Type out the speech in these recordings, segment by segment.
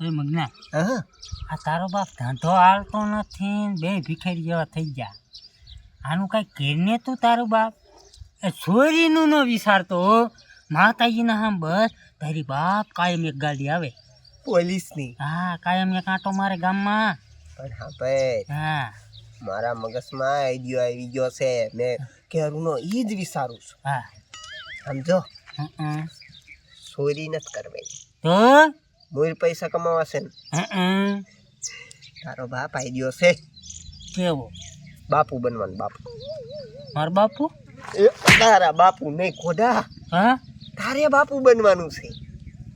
એ મગના. હા આ તારો બાપ ધંધો હાલતો નથી બે ભિખારી જેવા થઈ ગયા. આનું કાંઈ કેરને તું તારો બાપ? એ છોરીનું ન વિચારતો માતાજીના હામ બસ તારી બાપ કાયમ એક ગાડી આવે. પોલીસની. હા કાયમ એક આંટો મારે ગામમાં. પણ હા ભાઈ હા. મારા મગજમાં આઈડિયો આવી ગયો છે. મેં કેરુનો ઈ જ વિચારું છું. હા. સમજો? હં ચોરી નથી કરવાની. તો? મૂળ પૈસા કમાવાશે ને. તારો બાપ આવી ગયો છે. કેવો? બાપુ બનવાનું બાપુ. મારો બાપુ? એ તારા બાપુ નહીં ખોડા હા? તારે બાપુ બનવાનું છે.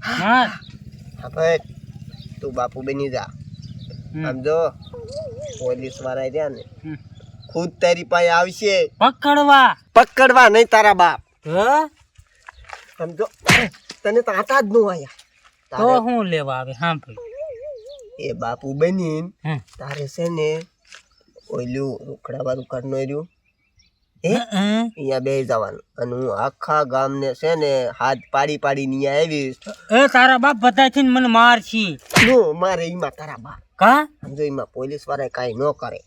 માર હા. હવે તું બાપુ બની જા. સમજો પોલીસવાળા રહ્યા ને. ખુદ તારી પાસે આવશે. પકડવા. પકડવા નહીં તારા બાપ. હા? સમજો તને તો જ નું આયા. તો હું લેવા આવે હા એ બાપુ બની તારે છે ને ઓલું રોકડા વાળું કરનો રહ્યું એ અહીંયા બે જવાનું. અને હું આખા ગામને છે ને હાથ પાડી પાડી અહીંયા આવીશ. એ તારા બાપ બધાથી મને માર છે. નો મારે એમાં તારા બાપ. કા? સમજો એમાં પોલીસવાળા કાંઈ ન કરે.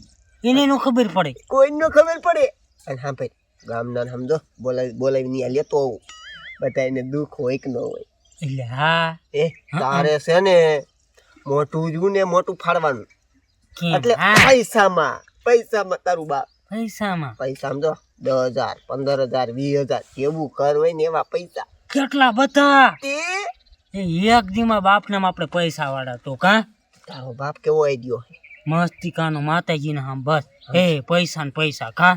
એને નું ખબર પડે. કોઈ નો ખબર પડે. અને હા ભાઈ ગામના સમજો બોલાવી બોલાવી ત્યાં લેતો આવું બધા એને દુઃખ હોય કે ન હોય. હા. એ તારે છે ને મોટું જ ને મોટું ફાડવાનું. એટલે પૈસામાં પૈસામાં તારું બાપ. પૈસામાં? પૈસા સમજો દસ હજાર પંદર હજાર વીસ હજાર જેવું કર હોય ને એવા પૈસા. કેટલા બધા? એક દીમાં બાપને આપણે પૈસા વાળા તો કા? તારો બાપ કેવો આઈડિયો મસ્તી કાનો માતાજીને આમ બસ. એ પૈસા ને પૈસા કા?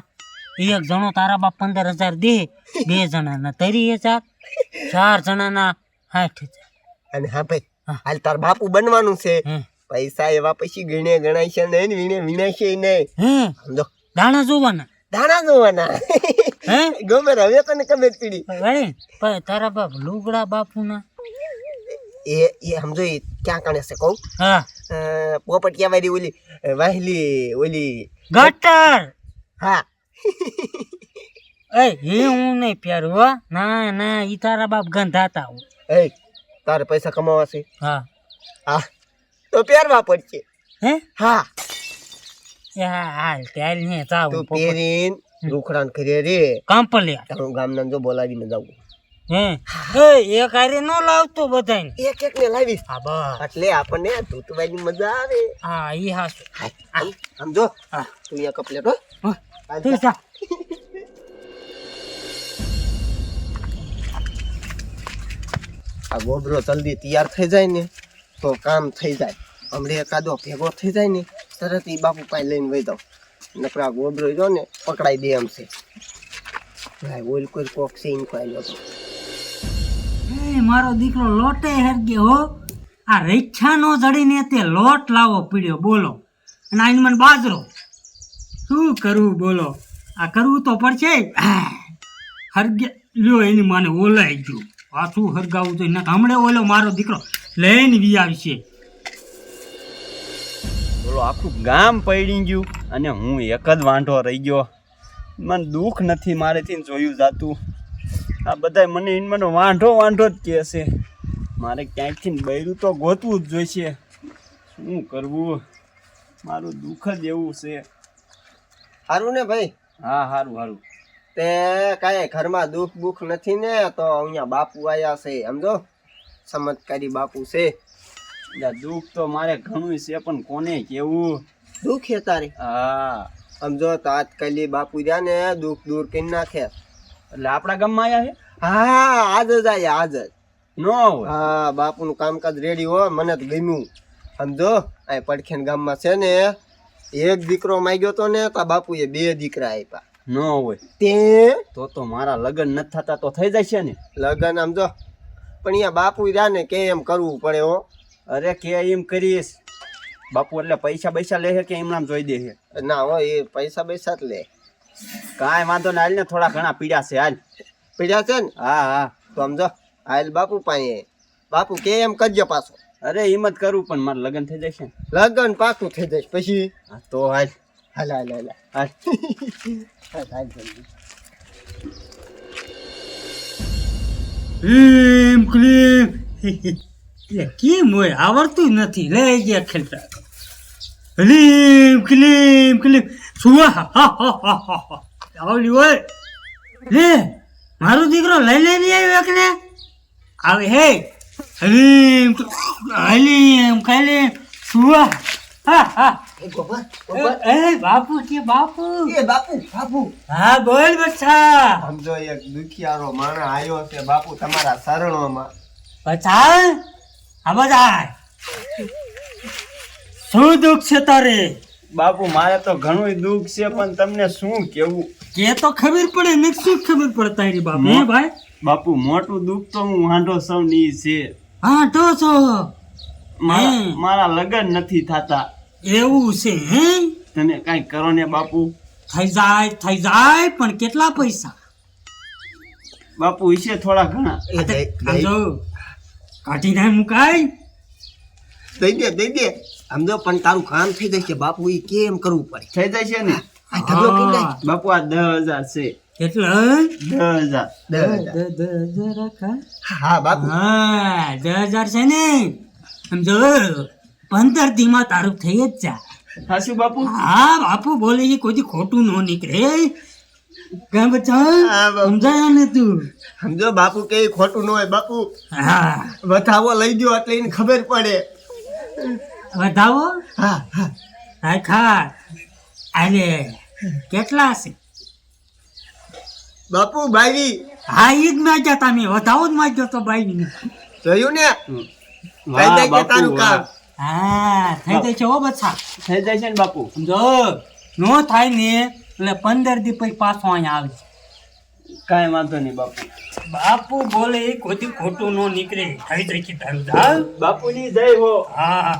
એક જણો તારા બાપ પંદર હજાર દે બે જણાના તરી હજાર ચાર જણાના સાઠ હજાર અને હા ભાઈ હા. હાલ તાર બાપુ બનવાનું છે. પૈસા એવા પછી ગણે ગણાય છે ને વીણે વીણાય છે નહીં સમજો દાણા જોવાના. દાણા જોવાના. ગમે હવે તને કમે પીડી? ભાઈ તારા બાપ લુગડા બાપુના. એ એ સમજો એ ક્યાં કણે છે કહું? હા. પોપટ ક્યાં વાળી ઓલી વાહલી ઓલી ગટર. હા. એ એ હું નહીં પ્યારું હો. ના ના ઈ તારા બાપ ગંધાતા હું એ તારે પૈસા કમાવા છે? હા. હા. તો પહેરવા પડશે. હે? હા. હાલ ત્યારે ને જાવ તું પહેરીન રૂખડાન કરે રે. કામ પર લે. હું ગામના જો બોલાવીને જાઉં. હે? એ એક હારે નો લાવતો બધાને એક એક ને લાવીશ. હા બસ. એટલે આપણને ધૂતવાની મજા આવે. હા ઈ હાસુ આમ હા. તું અહીંયા કપલેટ હા, તું જા. આ ગોબરો જલ્દી તૈયાર થઈ જાય ને, તો કામ થઈ જાય. હમણાં એકાદો ભેગો થઈ જાય ને, તરત ઈ બાપુ પાસે લઈને વહી દઉં નકરા ગોબરો જો ને, પકડાઈ દે એમ છે. ભાઈ ઓલ કોઈ કોક છે એમ લો તો એ, મારો દીકરો લોટે હરગે હો. આ રેચ્છા નો જડીને તે લોટ લાવો પીડ્યો, બોલો. અને આઈને મને બાજરો. શું કરવું બોલો. આ કરવું તો પડશે. હરગે લ્યો, એની મને ઓલાઈ ગયું. પાછું હરગાવું તો એના હમણે ઓલો મારો દીકરો લઈને વી આવશે બોલો આખું ગામ પડી ગયું અને હું એક જ વાંઢો રહી ગયો. મને દુઃખ નથી મારેથી જોયું જાતું. આ બધાય મને એમનો મને વાંઢો વાંઢો જ કહે છે. મારે ક્યાંકથી બૈરું તો ગોતવું જ જોઈશે. શું કરવું? મારું દુઃખ જ એવું છે. સારું ને ભાઈ? હા સારું સારું તે કાંઈ ઘરમાં દુઃખ બુખ નથી ને તો અહીંયા બાપુ આયા છે. સમજો? ચમત્કારી બાપુ છે. દુઃખ તો મારે ઘણું છે પણ કોને કેવું? દુઃખ છે તારે? હા. સમજો તાત્કાલી બાપુ રહ્યા ને દુઃખ દૂર કરી નાખે. એટલે આપણા ગામમાં આવ્યા છે? હા આજ જ આયા આજ જ. નો હા બાપુનું કામકાજ રેડી હો મને તો ગમ્યું. સમજો? આ પડખેન ગામમાં છે ને એક દીકરો માંગ્યો તો ને તો બાપુએ બે દીકરા આપ્યા. ન હોય. તે? તો તો મારા લગ્ન નથી થતા તો થઈ જાય છે ને. લગન જો. પણ અહીંયા બાપુ રહ્યા ને કે એમ કરવું પડે હો. અરે કે એમ કરીશ. બાપુ એટલે પૈસા પૈસા લે કે એમ નામ જોઈ દે ના હો એ પૈસા પૈસા જ લે. કાંઈ વાંધો ના હાલ ને થોડા ઘણા પીડા છે હાલ. પીડ્યા છે ને? હા હા. તો સમજો હાલ બાપુ પાસે. બાપુ કે એમ કરજો પાછો. અરે હિંમત કરું પણ મારે લગ્ન થઈ જશે લગ્ન લગન પાકું થઈ જશે પછી? તો હાલ. હાલ હાલ હાલ. હાલ. હાલ હાલ જલ્દી. એમ ક્લીમ. એટલે કેમ હોય? આવડતું નથી. લઈ ગયા ખેલતા. ક્લીમ ક્લીમ ક્લીમ. સુવા. આવડી હોય? લે, મારો દીકરો લઈ લઈ નહીં આવ્યો એકને. આવે, હે. હલીમ હલીમ ખાલી. સુવા. હા હા. એ ગોબર ગોબર. એ એ, બાપુ કે બાપુ. એ બાપુ બાપુ. હા બોલ બચ્ચા સમજો એક દુખિયારો માણસ આવ્યો છે બાપુ તમારા શરણોમાં. બચ્ચા આ શું દુઃખ છે તારે? બાપુ મારે તો ઘણું દુઃખ છે પણ તમને શું કેવું? કે તો ખબર પડે ને શું ખબર પડે તારી બાપુ હે ભાઈ? બાપુ મોટું દુઃખ તો હું વાંઢો સૌની છે. હા તો છો. મારા લગ્ન નથી થતા. એવું છે હે? તને કઈ કરો ને બાપુ? થઈ જાય થઈ જાય પણ કેટલા પૈસા? બાપુ વિશે થોડા ઘણા. જો કાઢી ના મુકાય. દઈ દે દઈ દે. સમજો પણ તારું કામ થઈ જશે બાપુ એ કેમ કરવું પડે? થઈ જાય છે ને. બાપુ આ દસ હજાર છે. કેટલા દસ હજાર. દસ હજાર. હા બાપુ. હા દસ હજાર છે ને? સમજો? પંદર દીમાં તારું થઈ જ જા. હાસુ બાપુ? હા બાપુ બોલે છે કોઈ ખોટું ન નીકળે. કેમ બચ્ચા? હા, બાપુ. ને તું? સમજો બાપુ કે ખોટું ન હોય બાપુ. હા. વધાવો લઈ ગયો એટલે એને ખબર પડે. વધાવો? હા હા. ખા અરે કેટલા છે? બાપુ ભાઈ હા ઈ જ માગ્યા તમે વધાવો જ માગ્યો તો બાઈ જોયું ને? થઈ જાય કે બાપુ, તારું કામ? હા થઈ જાય છે ઓ બચ્છા થઈ જાય છે ને બાપુ. સમજો? નો થાય ને એટલે પંદર દી પછી પાછો અહીંયા આવે કાંઈ વાંધો નહીં બાપુ. બાપુ બોલે એ કોઈ ખોટું નો નીકળે. થઈ જાય છે તારું જા બાપુની જય હો. હા.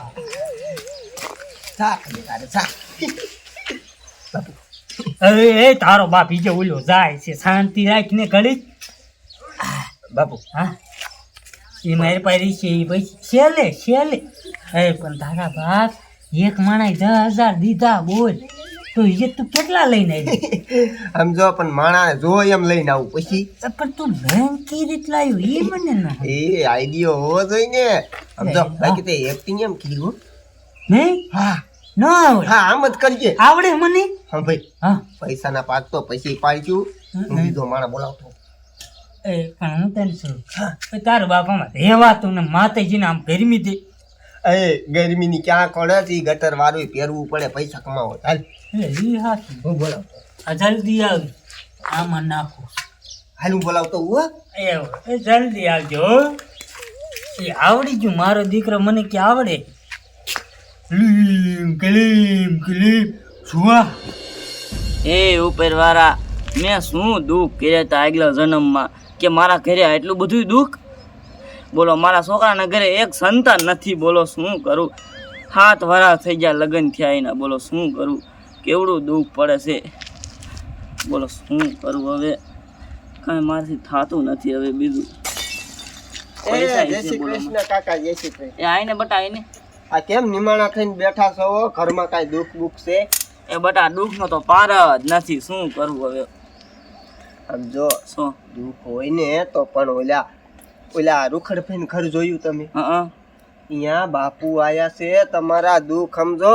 જા અરે એ તારો બાપ બીજો જે ઓલો જાય છે શાંતિ રાખીને ઘડી બાપુ. હા. એ મારી પાસે છે એ પછી છેલે છેલે એ પણ તારા બાપ એક માણસ દસ હજાર દીધા બોલ. તો એ તું કેટલા લઈને આવી? સમજો પણ માણા જો એમ લઈને આવું. પછી? પણ તું બેંક કઈ રીત લાવ્યું એ મને ના એ આઈડિયો હોવો જોઈએ ને સમજો બાકી તે એક્ટિંગ એમ કીધું નહીં હા. ન આવડે. હા આમ જ કરજે આવડે મને? હા ભાઈ. હા. પૈસાના પાક તો પછી પાડ્યું બીજો માણા બોલાવતો એ પણ હું તને શું હા. તારો બાપામાં રહેવાતું ને માતાજીને આમ ગરમી દે. એ ગરમીની ક્યાં કોણે છે? ગટર વાળું પહેરવું પડે પૈસા કમાવો. ચાલ એ ઈ હા હું બોલાવ. આ જલ્દી આવ આમાં નાખો. હાલ હું બોલાવતો હું હો. એ જલ્દી આવજો એ આવડી ગયું. મારો દીકરો મને કે આવડે. ક્લીમ ક્લીમ ક્લીમ. સુવા એ ઉપરવાળા મેં શું દુઃખ કર્યા હતા આગલા જન્મમાં? કે મારા ઘરે એટલું બધું દુઃખ? બોલો મારા છોકરાના ઘરે એક સંતાન નથી બોલો શું કરું? સાત વરા થઈ ગયા લગ્ન થયા એના બોલો શું કરું? કેવડું દુઃખ પડે છે? બોલો શું કરું હવે? કાંઈ મારાથી થતું નથી હવે બીજું. આઈને બટા આઈને. આ કેમ નિમાણા થઈને બેઠા છો ઘરમાં કાંઈ દુઃખ દુઃખ છે? એ બટા દુઃખનો તો પાર જ નથી શું કરવું હવે? સમજો શું દુઃખ હોય ને તો પણ ઓલા ઓલા રૂખડફેન ઘર જોયું તમે. અહીંયા બાપુ આયા છે તમારા દુઃખ સમજો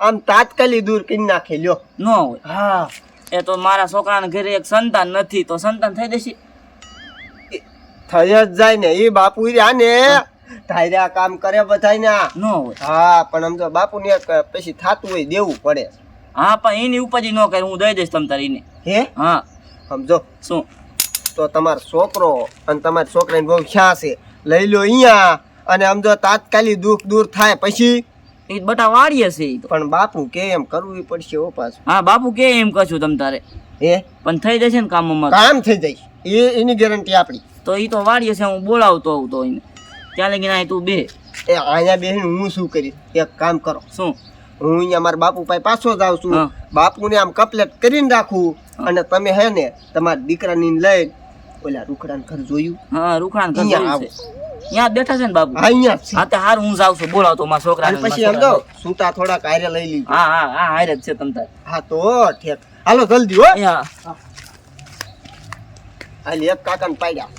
આમ તાત્કાલિક દૂર કરી નાખે લ્યો. ન હોય. હા. એ તો મારા છોકરાના ઘરે એક સંતાન નથી તો સંતાન થઈ જશે? થઈ જ જાય ને એ બાપુ રહ્યા ને ધાર્યા કામ કરે બધાય ના ન હોય. હા પણ સમજો બાપુ ને પછી થાતું હોય દેવું પડે. હા પણ એની ઉપાધિ ન કરે હું દઈ દઈશ તમ તારીને હે? હા. સમજો? શું? તો તમારો છોકરો અને તમારી છોકરાની બહુ ખ્યા છે? લઈ લો અહીંયા. અને સમજો તાત્કાલિક દુઃખ દૂર થાય પછી? એ બટા વાળીએ છે પણ બાપુ કે એમ કરવું પડશે ઓ પાછું. હા બાપુ કે એમ કશું તમ તારે? એ પણ થઈ જશે ને કામ અમારું? કામ થઈ જાય. એ એની ગેરંટી આપણી. તો એ તો વાળીએ છે હું બોલાવતો આવું તો એને. ત્યાં લગીને અહીં તું બે. એ અહીંયા બેહીને હું શું કરીશ? એક કામ કરો. શું? હું અહીંયા મારા બાપુ પાસે પાછો જાઉં છું. બાપુને આમ કપલેટ કરીને રાખું. અને તમે હે ને તમારા દીકરાની લઈ ઓલા રૂખડાનું ઘર જોયું? હા રૂખડાને ઘર અહીંયા જોયું છે. ત્યાં બેઠા છે ને બાબુ. હા અહીંયા હા તે હાર હું જાવ છું. બોલાવતો મારા છોકરા પછી એમ કહો સૂતા થોડા કાયરે લઈ લીધું. હા હા હા હારે જ છે તમ તારે. હા તો ઠેક. હાલો જલ્દી હો. એ હા હાલ એક કાકાને પાડ્યા.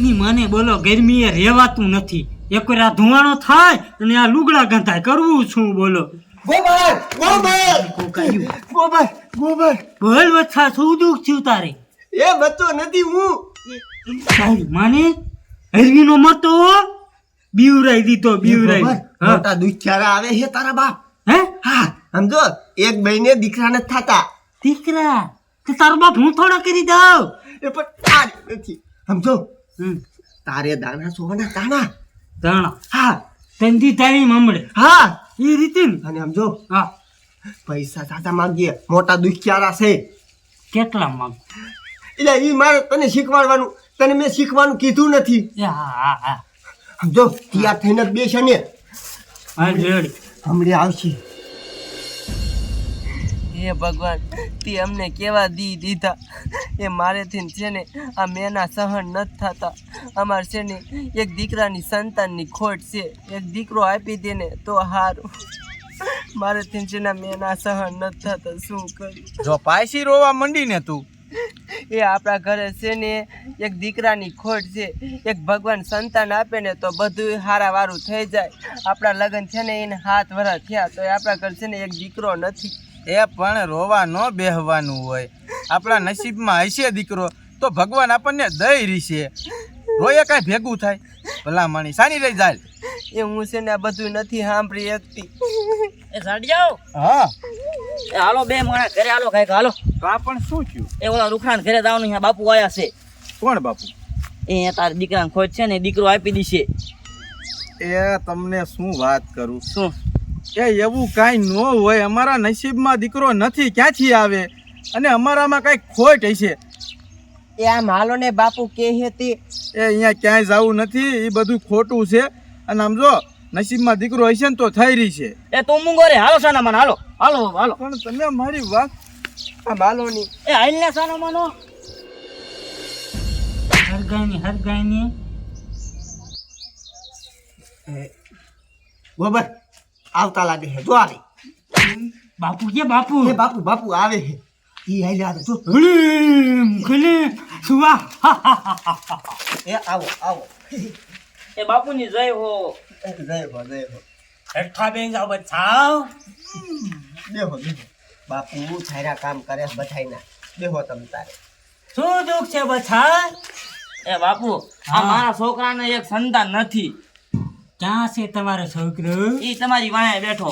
ની મને બોલો ગરમીએ રહેવાતું નથી. એક વાર આ ધુવાણો થાય અને આ લુગડા ગંધાય. કરવું છું બોલો? ગોબર! ગોબર! કોકાયું. ગોબર! ગોબર! બોલ વચ્છા શું દુઃખ થયું તારે? એ બચ્ચો નથી હું. તારી માને? હરવીનો મતો બીવરાઈ દીધો બીવરાઈ. મોટા દુખ્યારા આવે છે તારા બાપ. હે? હા સમજો એક મહિને દીકરા નથી થતા. દીકરા? તો તારો બાપ હું થોડો કરી દઉં? એ પણ તારી નથી. સમજો તારે દાણા સોવાના દાણા. દાણા? હા. તંદી તારી મમડે. હા એ રીતે અને સમજો હા. પૈસા સાચા માંગીએ મોટા દુખ્યારા છે. કેટલા માંગ? એટલે એ મારે તને શીખવાડવાનું તને મેં શીખવાનું કીધું નથી. એ હા હા હા. સમજો તૈયાર થઈને બેસે ને. હમણાં આવશે. હે ભગવાન તે અમને કેવા દી દીધા? એ મારેથી છે ને આ મેના સહન નથી થતા. અમાર છે ને એક દીકરાની સંતાનની ખોટ છે. એક દીકરો આપી દે ને તો હારું. મારેથી છે ને મેના સહન નથી થતા. શું કરું? જો પાયસી રોવા મંડી ને તું. એ આપણા ઘરે છે ને એક દીકરાની ખોટ છે. એક ભગવાન સંતાન આપે ને તો બધું હારા વારું થઈ જાય. આપણા લગ્ન છે ને એને હાથ વરા થયા તો આપણા ઘર છે ને એક દીકરો નથી. એ પણ રોવા ન બેહવાનું હોય. આપણા નસીબમાં હશે દીકરો તો ભગવાન આપણને દઈ રીશે. રોયે કાંઈ ભેગું થાય? ભલા માણી સાની રહી જાય એ હું છે ને આ બધું નથી સાંભળી શકતી. એ સાડી જાઓ. હા. એ હાલો બે માણસ ઘરે હાલો કાંઈક હાલો. તો આ પણ શું થયું? એ ઓલા રૂખડાને ઘરે જવાનું અહીંયા બાપુ આવ્યા છે. કોણ બાપુ? એ તારા દીકરાને ખોજ છે ને દીકરો આપી દીશે. એ તમને શું વાત કરું? શું? એ એવું કાંઈ ન હોય. અમારા નસીબમાં દીકરો નથી ક્યાંથી આવે? અને અમારામાં કાંઈ ખોટ હશે? એ આમ હાલો ને બાપુ કે હતી એ અહીંયા ક્યાંય જવું નથી એ બધું ખોટું છે. અને આમ જો નસીબમાં દીકરો હશે ને તો થઈ રહી છે. એ તું મૂંગો રે હાલો સાના માનો હાલો. હાલો હાલો. પણ તમે મારી વાત આ માલોની એ હાલ ને સાના માનો હરગાયની હરગાયની. ગોબર. આવતા લાગે છે. જો આવે બાપુ કે બાપુ. એ બાપુ બાપુ આવે છે. ઈ હાલે આવે તો હલીમ, ખલીમ, સુવા. હા, હા, હા, હા, હા. એ આવો આવો. એ બાપુની જય હો. જય હો જય હો. હેઠા બેન જાવ બચાવ બેહો બેહો બાપુ છાયરા કામ કરે બધાયના. બેહો તમ તારે. શું દુઃખ છે બછા એ બાપુ આ મારા છોકરાને એક સંતાન નથી. ક્યાં છે તમારો છોકરો? એ તમારી વાંહે બેઠો.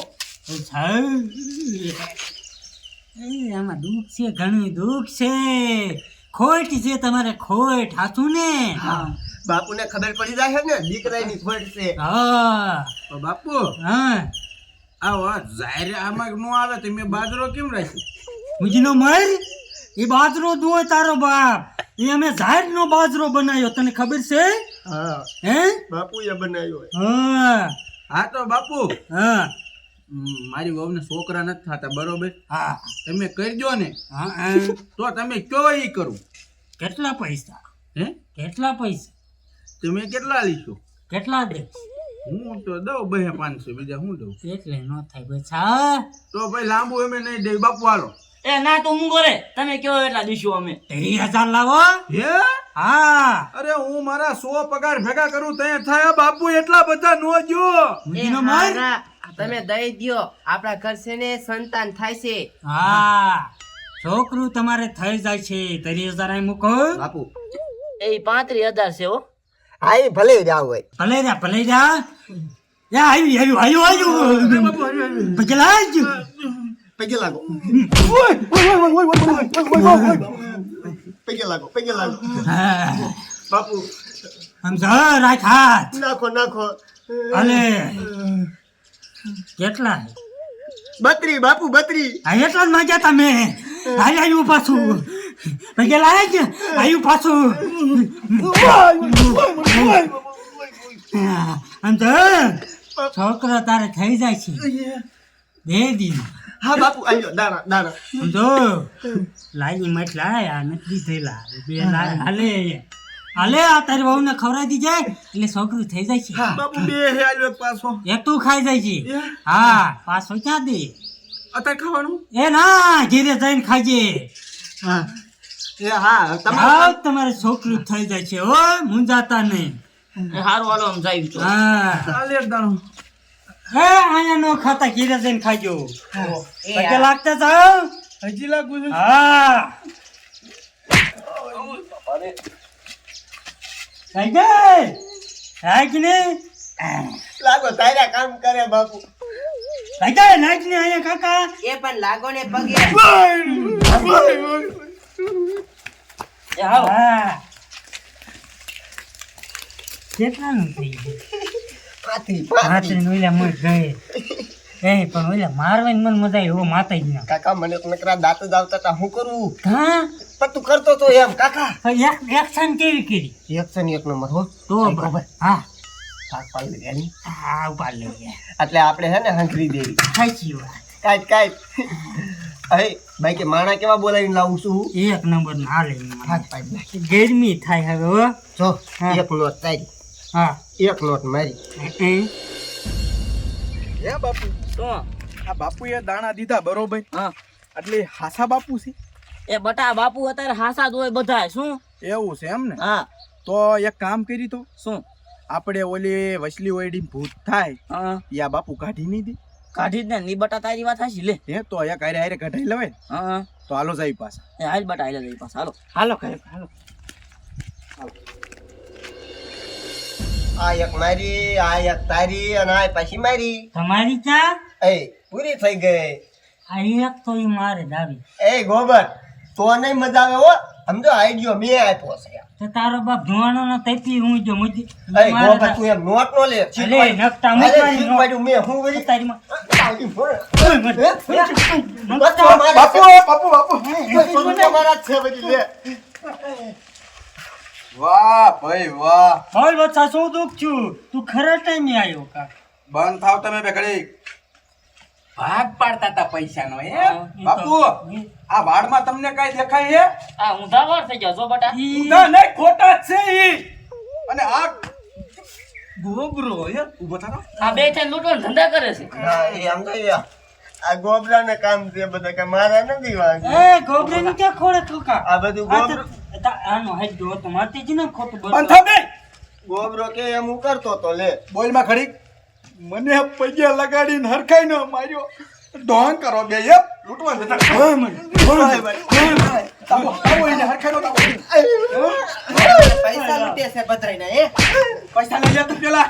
આમાં દુઃખ છે ઘણું દુઃખ છે. ખોટ છે તમારે ખોટ હાથું ને? બાપુને ખબર પડી જાય ને દીકરાની ખોટ છે. હા. બાપુ હા. આ જાહેર આમાં નો આવે તો મેં બાજરો કેમ રાખ્યો? મુજનો મર? એ બાજરો દુઓ તારો બાપ. એ અમે ઝાડ નો બાજરો બનાવ્યો. તને ખબર છે? હા. હે? બાપુએ બનાવ્યો હા. હા તો બાપુ. હા. મારી વહુને છોકરા નથી થતા બરોબર? હા. તમે કરજો ને. હા. તો તમે કયો એ કરું? કેટલા પૈસા? હે? કેટલા પૈસા? તમે કેટલા લીશો કેટલા દે? હું તો દઉં બે પાંચસો બીજા હું દઉં? એટલે ન થાય હા. તો ભાઈ લાંબુ એમ નહીં દે બાપુ હાલો. એ ના તો હું કરે તમે કયો એટલા દીશું અમે. ત્રીસ હજાર લાવો. હે? હા. અરે હું મારા સો પગાર ભેગા કરું તે થાય. બાપુ એટલા બધા નો જો. તમે દઈ દ્યો. આપણા ઘર છે ને સંતાન થાય છે. હા. છોકરું તમારે થઈ જાય છે. ત્રીસ હજાર અહીં મૂકો. બાપુ. એ પાંત્રીસ હજાર છે હો. હા એ ભલે જાવ હોય. ભલે જા ભલે જા યા આવ્યું આવ્યું આવ્યું આવ્યું પછી પગે લાગો પગે લાગો પગે લાગો બાપુ સમજો રાખ હાથ નાખો નાખો ભલે કેટલા? બત્રી બાપુ બત્રી. આ એટલા જ માંગ્યા તમે હાલ આવ્યું પાછું. પગે લાજ આવ્યું પાછું. સમજો છોકરો તારે થઈ જાય છે. બે દિન. હા બાપુ આવ્યો દાણા દાણા. સમજો? લાઈ મત લાય આ નથી થયેલા બે લાય હાલે હાલે આ તારી વહુ ને ખવડાવી દીજે એટલે છોકરું થઈ જાય છે. બાપુ બે હે આલ્યો પાછો. એ તું ખાઈ જાય છે. હા પાછો ક્યાં દે? અત્યારે ખાવાનું? એ ના ઘેરે જઈને ખાજે. હા. એ હા તમારે તમારે છોકરું થઈ જાય છે હો મુંજાતા નહીં. હારું હાલો આમ જાય હા. ચાલ દાણો. હે આયા નો ખાતા ઘીરે જઈને ખાજો. પગે લાગતા જાઓ. હજી લાગુ છે? હા. થઈ ગઈ રાખ ને લાગો તારા કામ કરે બાપુ. થઈ ગઈ નાખ ને અહીંયા કાકા? એ પણ લાગો ને પગે. કેટલાનું થઈ ગયું? પાથરી માત્ર ઓલા મર ગઈ એ પણ ઓલા મારવાની મને મજા એવો માતા જ ના કાકા મને તો નકરા દાંત જ આવતા હતા હું કરું? હા? પણ તું કરતો તો એમ કાકા. એક એક્શન કેવી કરી? એક્શન એક નંબર હો. તો બરાબર. હા. ભાગ પાડી એની. હા લઈ ગયા એટલે આપણે હે ને હંકરી દેવી. સાચી વાત. કાઈ કાઈ અરે ભાઈ કે માણા કેવા બોલાવીને લાવું છું એક નંબર ના પાડી ગરમી થાય હવે હો. જો એક નોટ તારી હા એક લોટ મારી. હે બાપુ તો આ બાપુએ દાણા દીધા બરોબર? હા. એટલે હાસા બાપુ છે? એ બટા બાપુ અત્યારે હાસા જ હોય બધા શું? એવું છે એમ ને? હા. તો એક કામ કરી તો શું? આપણે ઓલી વસલી ઓયડી ભૂત થાય હા. યા બાપુ કાઢી નહીં દે. કાઢી જ ને ની બટા તારી વાત હાશી લે. હે તો એક હારે હારે કઢાઈ લેવાય હા. તો હાલો જાય પાછા. એ હાલ બટા હાલ જાય પાછા હાલો. હાલો કરે હાલો. આ એક મારી આ એક તારી અને આ પછી મારી તમારી ચા એ પૂરી થઈ ગઈ આ એક તો ઈ મારે દાવી એ ગોબર તો નહીં મજા આવે હો સમજો આઈડિયો મેં આપ્યો છે તો તારો બાપ ધોવાનો ન તપી હું જો મુજી એ ગોબર તું એમ નોટ નો લે અરે, મૂકવાની મે હું વળી તારી માં મારા બાપુ. બાપુ બાપુ જ છે બધી લે વાહ ભાઈ વાહ. ભાઈ બચ્ચા શું દુઃખ છું તું ખરા ટાઈમે આવ્યો કા? બંધ થાવ તમે બેકડી ભાગ પાડતા હતા પૈસાનો એ બાપુ આ વાડમાં તમને કઈ દેખાય હે આ ઊંધા વાળ થઈ ગયા જો બટા. ઊંધા નહીં ખોટા છે ઈ. અને આ ગોબરો એ ઊભો થારો આ બે છે લૂંટવાનો ધંધા કરે છે. ના એ આમ તો આ ગોબરા ને કામ છે બધા કે મારા નથી વાંધો. એ ગોબરે ની ક્યાં ખોળે કા? આ બધું ગોબરો તા- આનો હેડ જો તો મારતી જ ને ખોટું બંધ. બોલ ગોબરો કે એમ હું કરતો તો લે. બોલમાં ઘડીક મને પૈયા લગાડીને હરખાઈ ન માર્યો. ઢોંગ કરો બે એ લૂંટવા જતા. તાવો તાવો એને હરખાઈ નો પૈસા લૂટે છે બધાયના એ પૈસા લઈ જા તું પેલા.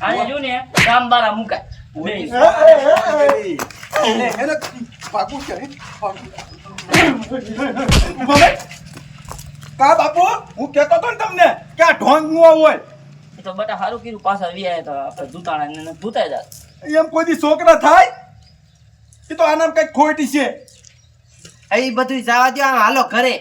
આજે જો ને ગામ બારા મુકાય બે. એને એને ભાગવું છે હે? કા બાપુ હું કહેતો તો ને તમને કે આ ઢોંગનું હોય. એ તો બટા સારું કીધું પાછા વી આયા તો આપણે ધૂતાણા ને ધૂતાઈ જાય એમ કોઈ દી છોકરા થાય? એ તો આનામ કંઈક ખોટી છે. એ બધું જવા દો હાલો ઘરે.